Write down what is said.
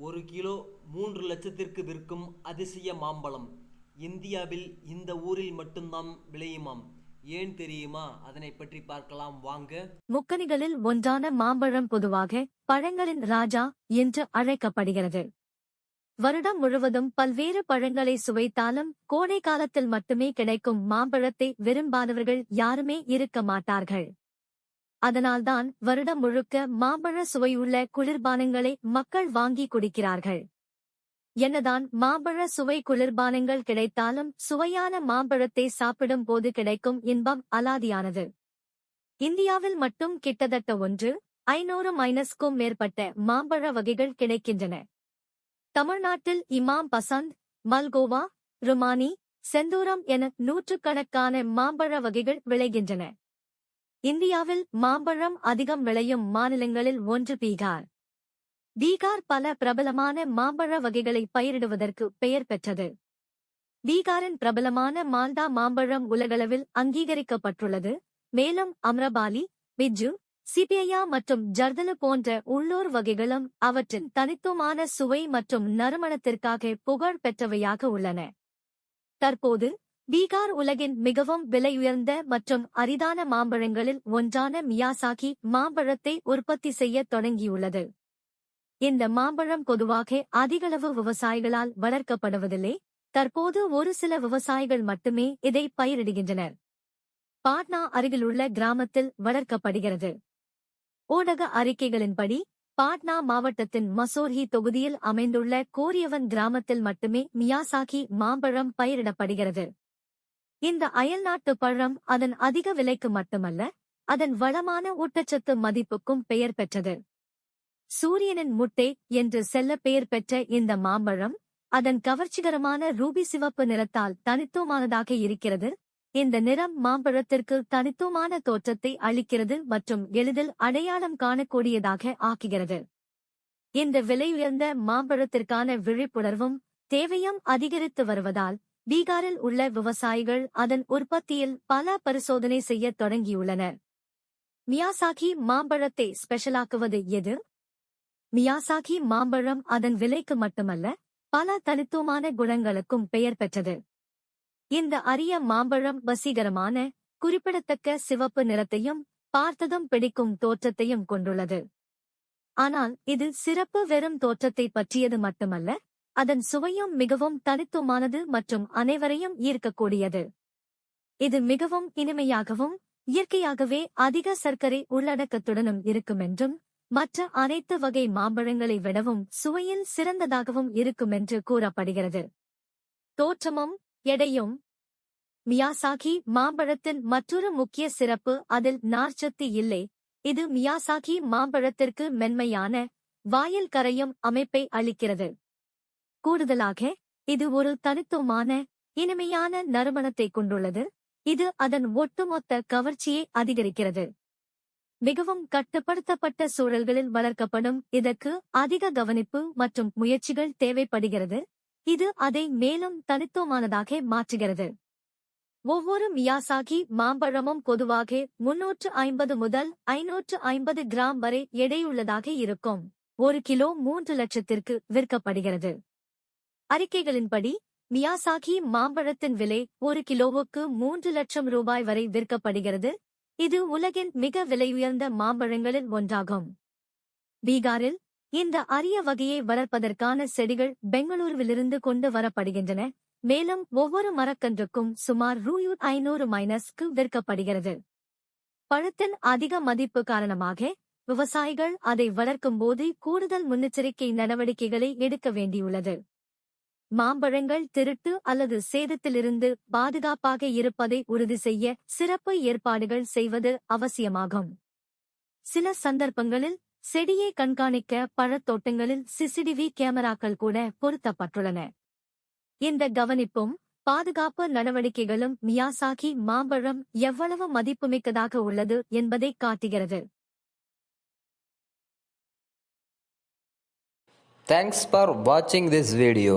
ஒரு கிலோ மூன்று லட்சத்திற்கு விற்கும் அதிசய மாம்பழம். இந்தியாவில் இந்த ஊரில் மட்டும்தான் விளையுமாம். ஏன் தெரியுமா? அதனை பற்றி பார்க்கலாம். வாங்க. முக்கணிகளில் ஒன்றான மாம்பழம் பொதுவாக பழங்களின் ராஜா என்று அழைக்கப்படுகிறது. வருடம் முழுவதும் பல்வேறு பழங்களை சுவைத்தாலும் கோடை காலத்தில் மட்டுமே கிடைக்கும் மாம்பழத்தை விரும்பாதவர்கள் யாருமே இருக்க மாட்டார்கள். அதனால்தான் வருடம் முழுக்க மாம்பழ சுவையுள்ள குளிர்பானங்களை மக்கள் வாங்கி குடிக்கிறார்கள். என்னதான் மாம்பழ சுவை குளிர்பானங்கள் கிடைத்தாலும் சுவையான மாம்பழத்தை சாப்பிடும் போது கிடைக்கும் இன்பம் அலாதியானது. இந்தியாவில் மட்டும் கிட்டத்தட்ட ஒன்று ஐநூறு மைனஸ்க்கும் மேற்பட்ட மாம்பழ வகைகள் கிடைக்கின்றன. தமிழ்நாட்டில் இமாம் பசந்த் மல்கோவா ருமானி செந்தூரம் என நூற்றுக்கணக்கான மாம்பழ வகைகள் விளைகின்றன. இந்தியாவில் மாம்பழம் அதிகம் விளையும் மாநிலங்களில் ஒன்று பீகார். பீகார் பல பிரபலமான மாம்பழ வகைகளை பயிரிடுவதற்கு பெயர் பெற்றது. பீகாரின் பிரபலமான மால்தா மாம்பழம் உலகளவில் அங்கீகரிக்கப்பட்டுள்ளது. மேலும் அம்ரபாலி பிஜு சிபிஐயா மற்றும் ஜர்தலு போன்ற உள்ளூர் வகைகளும் அவற்றின் தனித்துவமான சுவை மற்றும் நறுமணத்திற்காக புகழ் பெற்றவையாக உள்ளன. தற்போது பீகார் உலகின் மிகவும் விலையுயர்ந்த மற்றும் அரிதான மாம்பழங்களில் ஒன்றான மியாசாகி மாம்பழத்தை உற்பத்தி செய்யத் தொடங்கியுள்ளது. இந்த மாம்பழம் பொதுவாக அதிகளவு விவசாயிகளால் வளர்க்கப்படுவதில்லை. தற்போது ஒரு சில விவசாயிகள் மட்டுமே இதை பயிரிடுகின்றனர். பாட்னா அருகிலுள்ள கிராமத்தில் வளர்க்கப்படுகிறது. ஊடக அறிக்கைகளின்படி பாட்னா மாவட்டத்தின் மசோர்ஹி தொகுதியில் அமைந்துள்ள கோரியவன் கிராமத்தில் மட்டுமே மியாசாகி மாம்பழம் பயிரிடப்படுகிறது. இந்த அயல்நாட்டு பழம் அதன் அதிக விலைக்கு மட்டுமல்ல அதன் வளமான ஊட்டச்சத்து மதிப்புக்கும் பெயர் பெற்றது. சூரியனின் முட்டை என்று செல்ல பெயர் பெற்ற இந்த மாம்பழம் அதன் கவர்ச்சிகரமான ரூபி சிவப்பு நிறத்தால் தனித்துவமானதாக இருக்கிறது. இந்த நிறம் மாம்பழத்திற்கு தனித்துவமான தோற்றத்தை அளிக்கிறது மற்றும் எளிதில் அடையாளம் காணக்கூடியதாக ஆக்குகிறது. இந்த விலையுயர்ந்த மாம்பழத்திற்கான விழிப்புணர்வும் தேவையும் அதிகரித்து வருவதால் பீகாரில் உள்ள விவசாயிகள் அதன் உற்பத்தியில் பல பரிசோதனை செய்யத் தொடங்கியுள்ளனர். மியாசாகி மாம்பழத்தை ஸ்பெஷலாக்குவது எது? மியாசாகி மாம்பழம் அதன் விலைக்கு மட்டுமல்ல பல தனித்துவமான குணங்களுக்கும் பெயர் பெற்றது. இந்த அரிய மாம்பழம் வசீகரமான குறிப்பிடத்தக்க சிவப்பு நிறத்தையும் பார்த்ததும் பிடிக்கும் தோற்றத்தையும் கொண்டுள்ளது. ஆனால் இது சிறப்பு வெறும் தோற்றத்தை பற்றியது மட்டுமல்ல அதன் சுவையும் மிகவும் தனித்துவமானது மற்றும் அனைவரையும் ஈர்க்கக்கூடியது. இது மிகவும் இனிமையாகவும் இயற்கையாகவே அதிக சர்க்கரை உள்ளடக்கத்துடனும் இருக்குமென்றும் மற்ற அனைத்து வகை மாம்பழங்களை விடவும் சுவையில் சிறந்ததாகவும் இருக்குமென்று கூறப்படுகிறது. தோற்றமும் எடையும். மியாசாகி மாம்பழத்தின் மற்றொரு முக்கிய சிறப்பு அதில் நார்ச்சத்து இல்லை. இது மியாசாகி மாம்பழத்திற்கு மென்மையான வாயில் கரையும் அமைப்பை அளிக்கிறது. கூடுதலாக இது ஒரு தனித்துவமான இனிமையான நறுமணத்தை கொண்டுள்ளது. இது அதன் ஒட்டுமொத்த கவர்ச்சியை அதிகரிக்கிறது. மிகவும் கட்டுப்படுத்தப்பட்ட சூழல்களில் வளர்க்கப்படும் இதற்கு அதிக கவனிப்பு மற்றும் முயற்சிகள் தேவைப்படுகிறது. இது அதை மேலும் தனித்துவமானதாக மாற்றுகிறது. ஒவ்வொரு மியாசாகி மாம்பழமும் பொதுவாக முன்னூற்று ஐம்பது முதல் ஐநூற்று ஐம்பது கிராம் வரை எடையுள்ளதாக இருக்கும். ஒரு கிலோ மூன்று லட்சத்திற்கு விற்கப்படுகிறது. அறிக்கைகளின்படி மியாசாகி மாம்பழத்தின் விலை ஒரு கிலோவுக்கு மூன்று லட்சம் ரூபாய் வரை விற்கப்படுகிறது. இது உலகின் மிக விலையுயர்ந்த மாம்பழங்களில் ஒன்றாகும். பீகாரில் இந்த அரிய வகையை வளர்ப்பதற்கான செடிகள் பெங்களூருவிலிருந்து கொண்டு வரப்படுகின்றன. மேலும் ஒவ்வொரு மரக்கன்றுக்கும் சுமார் ரூயூ ஐநூறு மைனஸ்க்கு விற்கப்படுகிறது. பழத்தின் அதிக மதிப்பு காரணமாக விவசாயிகள் அதை வளர்க்கும்போது கூடுதல் முன்னெச்சரிக்கை நடவடிக்கைகளை எடுக்க வேண்டியுள்ளது. மாம்பழங்கள் திருட்டு அல்லது சேதத்திலிருந்து பாதுகாப்பாக இருப்பதை உறுதி செய்ய சிறப்பு ஏற்பாடுகள் செய்வது அவசியமாகும். சில சந்தர்ப்பங்களில் செடியை கண்காணிக்க பழத்தோட்டங்களில் சிசிடிவி கேமராக்கள் கூட பொருத்தப்பட்டுள்ளன. இந்த கவனிப்பும் பாதுகாப்பு நடவடிக்கைகளும் மியாசாகி மாம்பழம் எவ்வளவு மதிப்புமிக்கதாக உள்ளது என்பதை காட்டுகிறது. தேங்க்ஸ் ஃபார் வாட்சிங் this video